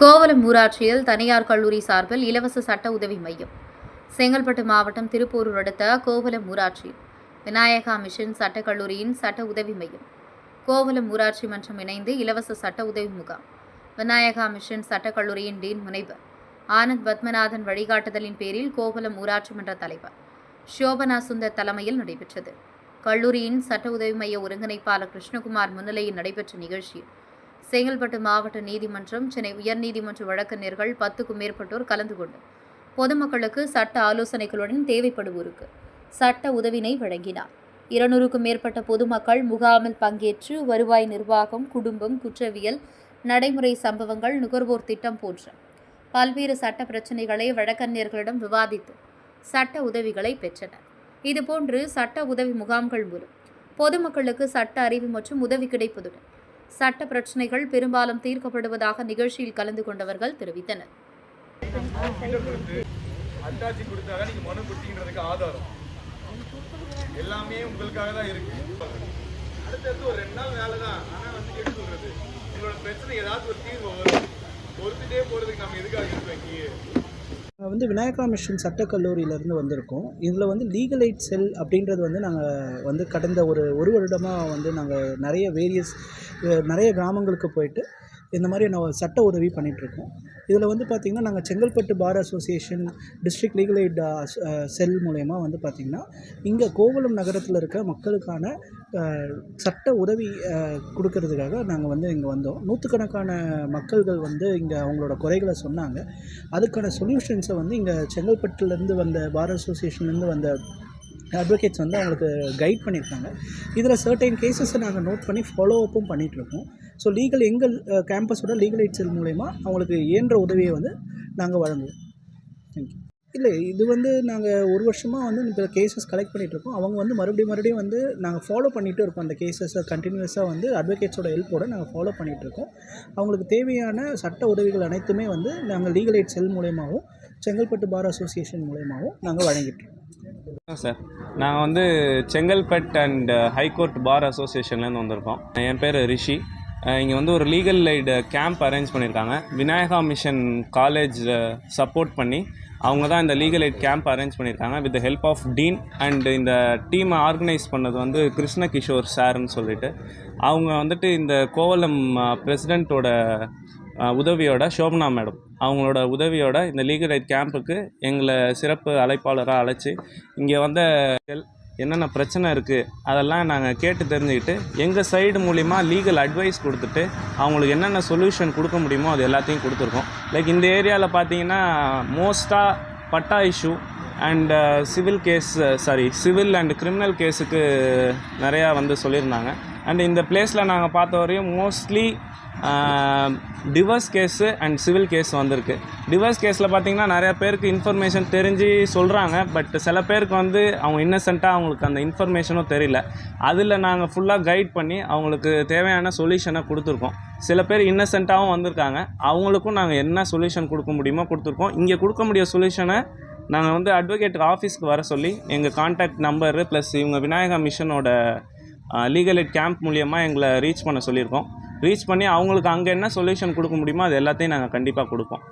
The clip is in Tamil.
கோவலம் ஊராட்சியில் தனியார் கல்லூரி சார்பில் இலவச சட்ட உதவி மையம். செங்கல்பட்டு மாவட்டம் திருப்பூரூர் அடுத்த கோவலம் ஊராட்சி விநாயகா மிஷன் சட்டக்கல்லூரியின் சட்ட உதவி மையம். கோவலம் ஊராட்சி மன்றம் இணைந்து இலவச சட்ட உதவி முகாம். விநாயகா மிஷன் சட்டக் கல்லூரியின் டீன் முனைவர் ஆனந்த் பத்மநாதன் வழிகாட்டுதலின் பேரில் கோவலம் ஊராட்சி மன்ற தலைவர் ஷோபனா சுந்தர் தலைமையில் நடைபெற்றது. கல்லூரியின் சட்ட உதவி மைய ஒருங்கிணைப்பாளர் கிருஷ்ணகுமார் முன்னிலையில் நடைபெற்ற நிகழ்ச்சியில் செங்கல்பட்டு மாவட்ட நீதிமன்றம் சென்னை உயர்நீதிமன்ற வழக்கறிஞர்கள் பத்துக்கும் மேற்பட்டோர் கலந்து கொண்டு பொதுமக்களுக்கு சட்ட ஆலோசனைகளுடன் தேவைப்படுவோருக்கு சட்ட உதவினை வழங்கினார். இருநூறுக்கும் மேற்பட்ட பொதுமக்கள் முகாமில் பங்கேற்று வருவாய் நிர்வாகம் குடும்பம் குற்றவியல் நடைமுறை சம்பவங்கள் நுகர்வோர் திட்டம் போன்ற பல்வேறு சட்ட பிரச்சினைகளை வழக்கறிஞர்களிடம் விவாதித்து சட்ட உதவிகளை பெற்றனர். இதுபோன்று சட்ட உதவி முகாம்கள் மூலம் பொதுமக்களுக்கு சட்ட அறிவு மற்றும் உதவி கிடைப்பதுடன் சட்ட பிரச்சினைகள் பெரும்பாலும் தீர்க்கப்படுவதாக நிகழ்ச்சியில் கலந்து கொண்டவர்கள் தெரிவித்தனர். அத்தாச்சி கொடுத்தாங்க நீங்க மனு கொடுத்தீங்கிறதுக்கு ஆதாரம். எல்லாமே உங்களுக்காக தான் இருக்கு. அடுத்தடுத்து ஒரு ரெண்டு நாள் வேலை தான் ஆனா வந்து எப்படி சொல்றது? உங்களோட பிரச்சனை ஏதாவது ஒரு தீர்வு வரும். பொறுத்துட்டே போறதுக்கு நம்ம எதுக்காக இருக்கோம் நாங்கள் வந்து விநாயகா மிஷன் சட்டக்கல்லூரியிலேருந்து வந்திருக்கோம். இதில் வந்து லீகல் எய்ட் செல் அப்படின்றது வந்து நாங்கள் வந்து கடந்த ஒரு ஒரு வருடமாக வந்து நாங்கள் நிறைய வேரியஸ் நிறைய கிராமங்களுக்கு போயிட்டு இந்த மாதிரி நான் சட்ட உதவி பண்ணிகிட்ருக்கோம் இதில் வந்து பார்த்திங்கன்னா நாங்கள் Chengalpattu bar association district legal aid cell மூலயமா வந்து பார்த்திங்கன்னா இங்கே கோவளம் நகரத்தில் இருக்க மக்களுக்கான சட்ட உதவி கொடுக்கறதுக்காக நாங்கள் வந்து இங்கே வந்தோம். நூற்றுக்கணக்கான மக்கள்கள் வந்து இங்கே அவங்களோட குறைகளை சொன்னாங்க. அதுக்கான சொல்யூஷன்ஸை வந்து இங்கே செங்கல்பட்டுலேருந்து வந்த பார் அசோசியேஷன்லேருந்து வந்த அட்வொகேட்ஸ் வந்து அவங்களுக்கு கைட் பண்ணியிருக்காங்க. இதில் சர்டைன் கேசஸை நாங்கள் நோட் பண்ணி ஃபாலோ அப்பும் பண்ணிகிட்ருக்கோம். ஸோ லீகல் எங்கள் கேம்பஸோட லீகல் எய்ட் செல் மூலயமா அவங்களுக்கு இயன்ற உதவியை வந்து நாங்கள் வழங்குவோம். தேங்க்யூ இல்லை இது வந்து நாங்கள் ஒரு வருஷமாக வந்து இப்போ கேசஸ் கலெக்ட் பண்ணிகிட்ருக்கோம் அவங்க வந்து மறுபடியும் மறுபடியும் வந்து நாங்கள் ஃபாலோ பண்ணிகிட்டு இருக்கோம். அந்த கேசஸை கண்டினியூஸாக வந்து அட்வொகேட்ஸோட ஹெல்ப்போடு நாங்கள் ஃபாலோ பண்ணிகிட்ருக்கோம் அவங்களுக்கு தேவையான சட்ட உதவிகள் அனைத்துமே வந்து நாங்கள் லீகல் எய்ட் செல் மூலயமாகவும் செங்கல்பட்டு பார் அசோசியேஷன் மூலயமாகவும் நாங்கள் வழங்கிட்டுருக்கோம் சார் நாங்கள் வந்து Chengalpet and high court bar அசோசியேஷன்லேருந்து வந்திருக்கோம். என் பேர் ரிஷி. இங்கே வந்து ஒரு லீகல் லைடு கேம்ப் அரேஞ்ச் பண்ணியிருக்காங்க விநாயகா மிஷன் காலேஜ் சப்போர்ட் பண்ணி அவங்க தான் இந்த லீகல் எய்ட் கேம்ப் அரேஞ்ச் பண்ணியிருக்காங்க with help of dean and இந்த டீமை ஆர்கனைஸ் பண்ணது வந்து கிருஷ்ண கிஷோர் சார்னு சொல்லிட்டு. அவங்க வந்துட்டு இந்த கோவலம் பிரசிடெண்ட்டோட உதவியோட சோபனா மேடம். அவங்களோட உதவியோட இந்த லீகல் எய்ட் கேம்புக்கு எங்களை சிறப்பு அழைப்பாளராக அழைச்சி இங்கே வந்த என்னென்ன பிரச்சனை இருக்குது அதெல்லாம் நாங்கள் கேட்டு தெரிஞ்சுக்கிட்டு எங்கள் சைடு மூலிமா லீகல் அட்வைஸ் கொடுத்துட்டு அவங்களுக்கு என்னென்ன சொல்யூஷன் கொடுக்க முடியுமோ அது எல்லாத்தையும் கொடுத்துருக்கோம். லைக் இந்த ஏரியாவில் பார்த்தீங்கன்னா மோஸ்ட்டாக patta issue and civil case sorry civil and criminal கேஸுக்கு நிறையா வந்து சொல்லியிருந்தாங்க. அண்ட் இந்த பிளேஸில் நாங்கள் பார்த்த வரையும் mostly divorce case and civil case வந்திருக்கு. டிவர்ஸ் கேஸில் பார்த்தீங்கன்னா நிறையா பேருக்கு இன்ஃபர்மேஷன் தெரிஞ்சு சொல்கிறாங்க பட் சில பேருக்கு வந்து அவங்க இன்னசென்ட்டாக அவங்களுக்கு அந்த இன்ஃபர்மேஷனும் தெரியல. அதில் நாங்கள் ஃபுல்லாக கைட் பண்ணி அவங்களுக்கு தேவையான சொல்யூஷனை கொடுத்துருக்கோம். சில பேர் இன்னசென்ட்டாகவும் வந்திருக்காங்க. அவங்களுக்கும் நாங்கள் என்ன சொல்யூஷன் கொடுக்க முடியுமோ கொடுத்துருக்கோம். இங்கே கொடுக்க முடிய சொல்யூஷனை நாங்கள் வந்து அட்வொகேட் ஆஃபீஸ்க்கு வர சொல்லி எங்கள் காண்டாக்ட் நம்பரு ப்ளஸ் இவங்க விநாயகா மிஷனோட லீகல் எட் கேம்ப் மூலியமாக எங்களை ரீச் பண்ண சொல்லியிருக்கோம். ரீச் பண்ணி அவங்களுக்கு அங்கே என்ன சொல்யூஷன் கொடுக்க முடியுமோ அது எல்லாத்தையும் நாங்கள் கண்டிப்பாக கொடுப்போம்.